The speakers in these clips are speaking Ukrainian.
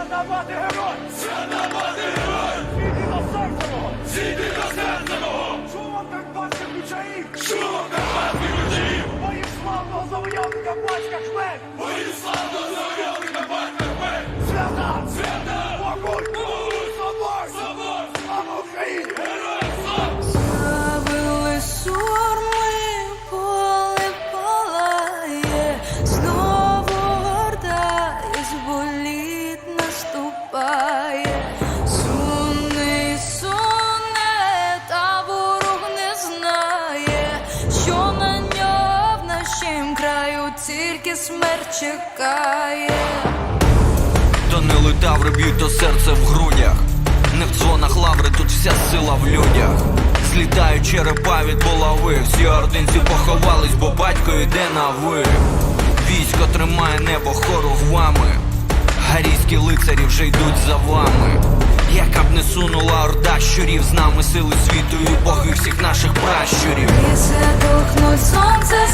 Свята мати герой! Свята Суне, суне, та ворог не знає, що на нього в нашім краю тільки смерть чекає. Данили таври б'ють то серце в грудях. Не в дзвонах лаври, тут вся сила в людях. Злітають черепа від булави. Всі ординці поховались, бо батько йде на ви. Військо тримає небо хоругвами. Гарійські лицарі вже йдуть за вами. Яка б не сунула орда щурів з нами сили світу і боги всіх наших пращурів. І духнуть, сонце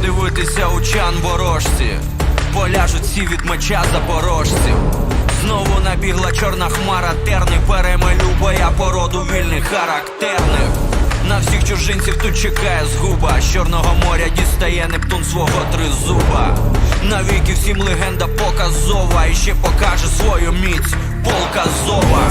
Нащо дивитися у чан ворожці? Поляжуть всі від меча запорожців. Знову набігла чорна хмара, терни перемелю боя породу вільних характерних. На всіх чужинців тут чекає згуба. З Чорного моря дістає Нептун свого тризуба. Навіки всім легенда показова і ще покаже свою міць полка зова.